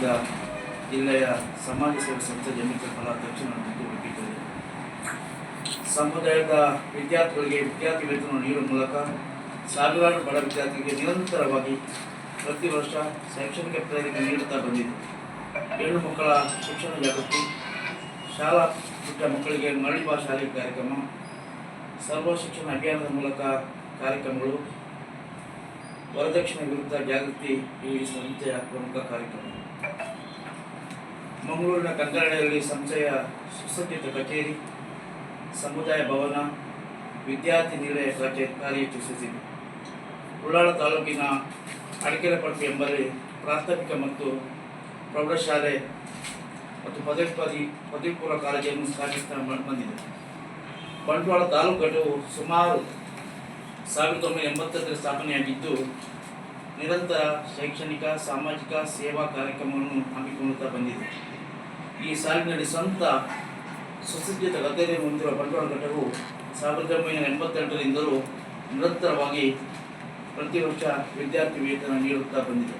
ವತಿಯಿಂದ ಜಿಲ್ಲೆಯ ಸಮಾಜ ಸೇವೆ ಸಂಸ್ಥೆ ಜಮಿತ ಕಲಾಧ್ಯಕ್ಷ ಹುಡುಕಿದ್ದೇನೆ ಸಮುದಾಯದ ವಿದ್ಯಾರ್ಥಿಗಳಿಗೆ ವಿದ್ಯಾರ್ಥಿ ವೇತನ ನೀಡುವ ಮೂಲಕ ಸಾವಿರಾರು ಬಡ ವಿದ್ಯಾರ್ಥಿಗಳಿಗೆ ನಿರಂತರವಾಗಿ ಪ್ರತಿ ವರ್ಷ ಶೈಕ್ಷಣಿಕ ಪ್ರೇರಣೆ ನೀಡುತ್ತಾ ಬಂದಿದೆ. ಹೆಣ್ಣು ಮಕ್ಕಳ ಶಿಕ್ಷಣ ಜಾಗೃತಿ ಶಾಲಾ ಪುಟ್ಟ ಮಕ್ಕಳಿಗೆ ಮರಳಿ ಶಾಲೆ ಕಾರ್ಯಕ್ರಮ, ಸರ್ವ ಶಿಕ್ಷಣ ಅಭಿಯಾನದ ಮೂಲಕ ಕಾರ್ಯಕ್ರಮಗಳು, ವರದಕ್ಷಿಣೆ ವಿರುದ್ಧ ಜಾಗೃತಿ ಈ ಸಂಸ್ಥೆಯ ಪ್ರಮುಖ ಕಾರ್ಯಕ್ರಮ. ಮಂಗಳೂರಿನ ಕಂಕರಡಿಯಲ್ಲಿ ಸಂಸ್ಥೆಯ ಸುಸಜ್ಜಿತ ಕಚೇರಿ, ಸಮುದಾಯ ಭವನ, ವಿದ್ಯಾರ್ಥಿ ನಿಲಯ ಕಚೇರಿ ಕಾರ್ಯಚರಿಸುತ್ತಿದೆ ಉಳ್ಳಾಳ ತಾಲೂಕಿನ ಅಡಕೆರೆಪಟ್ಟಿ ಎಂಬಲ್ಲಿ ಪ್ರಾಥಮಿಕ ಮತ್ತು ಪ್ರೌಢಶಾಲೆ ಮತ್ತು ಪದವಿ ಪದವಿ ಪದವಿ ಪೂರ್ವ ಕಾಲೇಜನ್ನು ಸ್ಥಾಪಿಸ್ತಾ ಬಂದಿದೆ. ಬಂಟ್ವಾಳ ತಾಲೂಕು ಸುಮಾರು ಸಾವಿರದ ಒಂಬೈನೂರ ಎಂಬತ್ತರಲ್ಲಿ ಸ್ಥಾಪನೆಯಾಗಿದ್ದು, ನಿರಂತರ ಶೈಕ್ಷಣಿಕ, ಸಾಮಾಜಿಕ ಸೇವಾ ಕಾರ್ಯಕ್ರಮವನ್ನು ಹಮ್ಮಿಕೊಳ್ಳುತ್ತಾ ಬಂದಿದೆ. ಈ ಸಾಲಿನಲ್ಲಿ ಸ್ವಂತ ಸುಸಜ್ಜಿತ ಗದ್ದೆಯನ್ನು ಹೊಂದಿರುವ ಬಂಡವಾಳ ಘಟಕವು ಸಾವಿರದ ಒಂಬೈನೂರ ಎಂಬತ್ತೆಂಟರಿಂದಲೂ ನಿರಂತರವಾಗಿ ಪ್ರತಿ ವರ್ಷ ವಿದ್ಯಾರ್ಥಿ ವೇತನ ನೀಡುತ್ತಾ ಬಂದಿದೆ.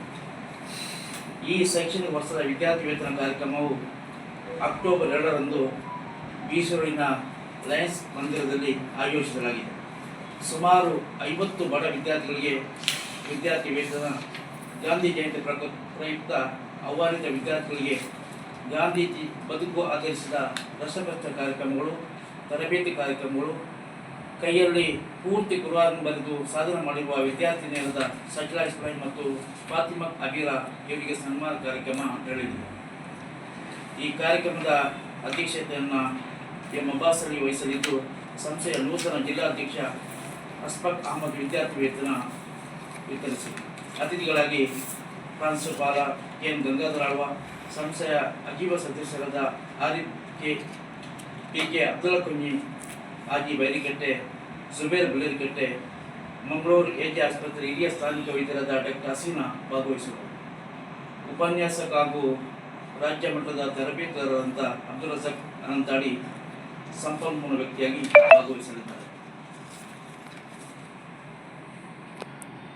ಈ ಶೈಕ್ಷಣಿಕ ವರ್ಷದ ವಿದ್ಯಾರ್ಥಿ ವೇತನ ಕಾರ್ಯಕ್ರಮವು ಅಕ್ಟೋಬರ್ ಎರಡರಂದು ಬೀಸೂರಿನ ಲಯನ್ಸ್ ಮಂದಿರದಲ್ಲಿ ಆಯೋಜಿಸಲಾಗಿದೆ. ಸುಮಾರು ಐವತ್ತು ಬಡ ವಿದ್ಯಾರ್ಥಿಗಳಿಗೆ ವಿದ್ಯಾರ್ಥಿ ವೇತನ, ಗಾಂಧಿ ಜಯಂತಿ ಪ್ರಯುಕ್ತ ಆಹ್ವಾನಿತ ವಿದ್ಯಾರ್ಥಿಗಳಿಗೆ ಗಾಂಧೀಜಿ ಬದುಕು ಆಧರಿಸಿದ ರಸಪ್ರಶ್ನ ಕಾರ್ಯಕ್ರಮಗಳು, ತರಬೇತಿ ಕಾರ್ಯಕ್ರಮಗಳು ಕೈಯಲ್ಲಿ ಪೂರ್ತಿ ಗುರುವಾರ ಬರೆದು ಸಾಧನೆ ಮಾಡಿರುವ ವಿದ್ಯಾರ್ಥಿನಿಯರಾದ ಸಜ್ಲಾ ಇಸ್ಮಾಯಿಲ್ ಮತ್ತು ಫಾತಿಮಾ ಅಬೀರಾ ಇವರಿಗೆ ಸನ್ಮಾನ ಕಾರ್ಯಕ್ರಮ ನಡೆಯಿತು ಈ ಕಾರ್ಯಕ್ರಮದ ಅಧ್ಯಕ್ಷತೆಯನ್ನು ಎಂ ಅಬ್ಬಾಸಲಿ ವಹಿಸಲಿದ್ದು, ಸಂಸ್ಥೆಯ ನೂತನ ಜಿಲ್ಲಾಧ್ಯಕ್ಷ ಅಸ್ಫಕ್ ಅಹಮದ್ ವಿದ್ಯಾರ್ಥಿ ವೇತನ ವಿತರಿಸಿ ಅತಿಥಿಗಳಾಗಿ ಪ್ರಾಂಶುಪಾಲ ಎನ್ ಗಂಗಾಧರ ಆಳ್ವ ಸಂಸ್ಥೆಯ ಅಜೀವ ಸದಸ್ಯರಾದ Arif K P K Abdul Kunji Aji Bairikatte Subair ಬುಲೇರಿಕಟ್ಟೆ Mangaluru AJ ಆಸ್ಪತ್ರೆ ಹಿರಿಯ ಸ್ಥಾನಿಕ ವೈದ್ಯರಾದ ಡಾಕ್ಟರ್ ಹಸೀನಾ ಭಾಗವಹಿಸಿದರು ಉಪನ್ಯಾಸಕ ಹಾಗೂ ರಾಜ್ಯ ಮಟ್ಟದ ತರಬೇತುದಾರರಾದಂಥ ಅಬ್ದುಲ್ ರಜಕ್ ಅನಂತಾಡಿ, ಸಂಪನ್ಮೂಲ ವ್ಯಕ್ತಿಯಾಗಿ ಭಾಗವಹಿಸಲಿದ್ದಾರೆ.